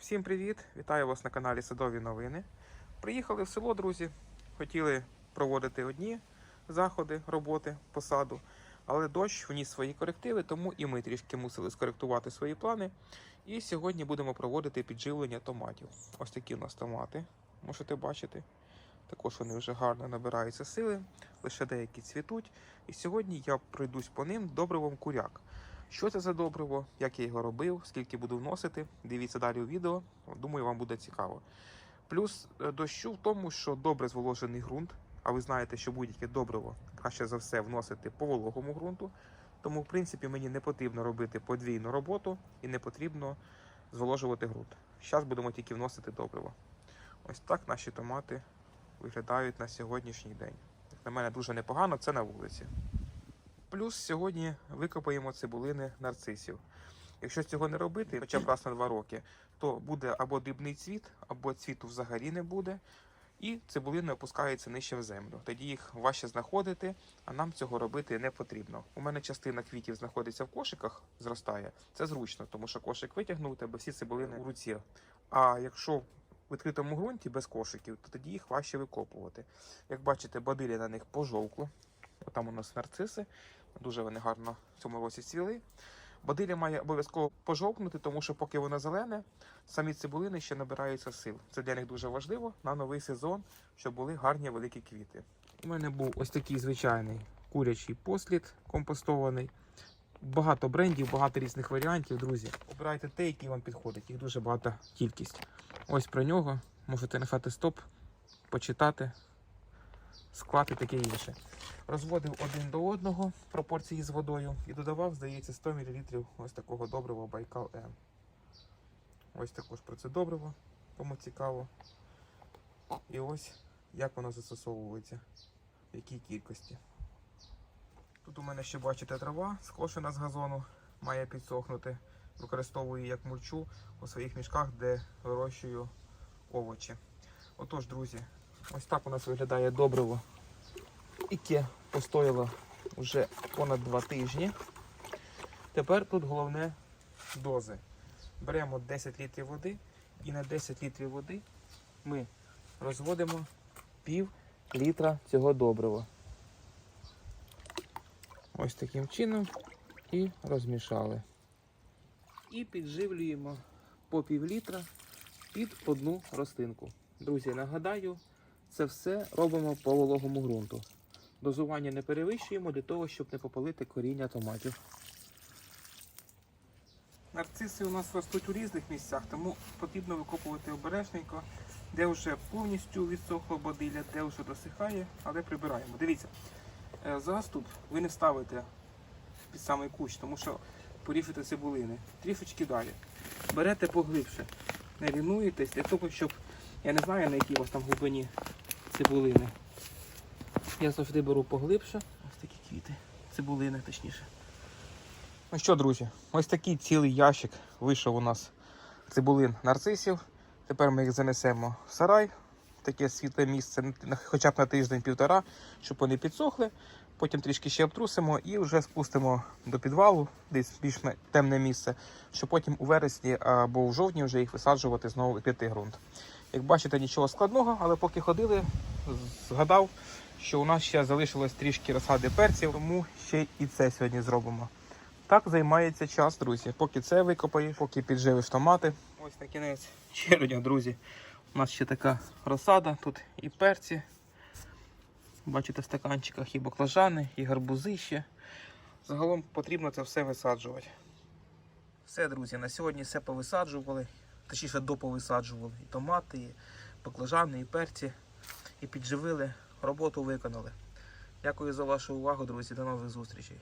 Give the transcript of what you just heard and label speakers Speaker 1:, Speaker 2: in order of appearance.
Speaker 1: Всім привіт! Вітаю вас на каналі Садові новини. Приїхали в село, друзі. Хотіли проводити одні заходи, роботи по саду, але дощ вніс свої корективи, тому і ми трішки мусили скоректувати свої плани. І сьогодні будемо проводити підживлення томатів. Ось такі у нас томати, можете бачити. Також вони вже гарно набираються сили, лише деякі цвітуть. І сьогодні я пройдусь по ним добривом куряк. Що це за добриво, як я його робив, скільки буду вносити. Дивіться далі у відео. Думаю, вам буде цікаво. Плюс е, дощу в тому, що добре зволожений ґрунт, а ви знаєте, що будь-яке добриво краще за все вносити по вологому ґрунту. Тому, в принципі, мені не потрібно робити подвійну роботу і не потрібно зволожувати ґрунт. Зараз будемо тільки вносити добриво. Ось так наші томати виглядають на сьогоднішній день. Як на мене дуже непогано, це на вулиці. Плюс сьогодні викопаємо цибулини нарцисів. Якщо цього не робити, хоча б раз на два роки, то буде або дрібний цвіт, або цвіту взагалі не буде, і цибулини опускаються нижче в землю. Тоді їх важче знаходити, а нам цього робити не потрібно. У мене частина квітів знаходиться в кошиках, зростає. Це зручно, тому що кошик витягнув, у тебе всі цибулини у руці. А якщо в відкритому ґрунті без кошиків, то тоді їх важче викопувати. Як бачите, бадилі на них пожовкло. Там у нас нарциси. Дуже вони гарно в цьому році цвіли. Бадилля має обов'язково пожовкнути, тому що поки воно зелене, самі цибулини ще набираються сил. Це для них дуже важливо на новий сезон, щоб були гарні великі квіти. У мене був ось такий звичайний курячий послід компостований. Багато брендів, багато різних варіантів, друзі. Обирайте те, який вам підходить. Їх дуже багата кількість. Ось про нього можете нажати стоп, почитати, склад і таке інше. Розводив один до одного пропорції з водою і додавав, здається, 100 мл ось такого добрива Байкал М. Ось також про це добриво, кому цікаво. І ось як воно застосовується, в якій кількості. Тут у мене ще бачите трава, скошена з газону, має підсохнути. Використовую як мульчу у своїх мішках, де вирощую овочі. Отож, друзі, ось так у нас виглядає добриво яке постояло вже понад два тижні. Тепер тут головне дози. Беремо 10 літрів води і на 10 літрів води ми розводимо пів літра цього добрива. Ось таким чином і розмішали. І підживлюємо по пів літра під одну рослинку. Друзі, нагадаю, це все робимо по вологому ґрунту. Дозування не перевищуємо для того, щоб не попалити коріння томатів. Нарциси у нас ростуть у різних місцях, тому потрібно викопувати обережненько, де вже повністю відсохло бодилля, де вже досихає, але прибираємо. Дивіться, е, заступ ви не ставите під самий кущ, тому що поріжете цибулини. Трішечки далі. Берете поглибше. Не лінуєтесь для того, щоб я не знаю на якій у вас там глибині цибулини. Я завжди беру поглибше. Ось такі квіти. Цибулини, точніше. Ну що, друзі, ось такий цілий ящик вийшов у нас цибулин нарцисів. Тепер ми їх занесемо в сарай, таке світле місце, хоча б на тиждень-півтора, щоб вони підсохли. Потім трішки ще обтрусимо і вже спустимо до підвалу, десь більш темне місце, щоб потім у вересні або в жовтні вже їх висаджувати знову відкритий ґрунт. Як бачите, нічого складного, але поки ходили, згадав, що у нас ще залишилось трішки розсади перців, тому ще і це сьогодні зробимо. Так займається час, друзі. Поки це викопаєш, поки підживиш томати. Ось на кінець червня, друзі. У нас ще така розсада, тут і перці. Бачите, в стаканчиках і баклажани, і гарбузи ще. Загалом потрібно це все висаджувати. Все, друзі, на сьогодні все повисаджували. Точніше, доповисаджували. І томати, і баклажани, і перці. І підживили. Роботу виконали. Дякую за вашу увагу, друзі. До нових зустрічей.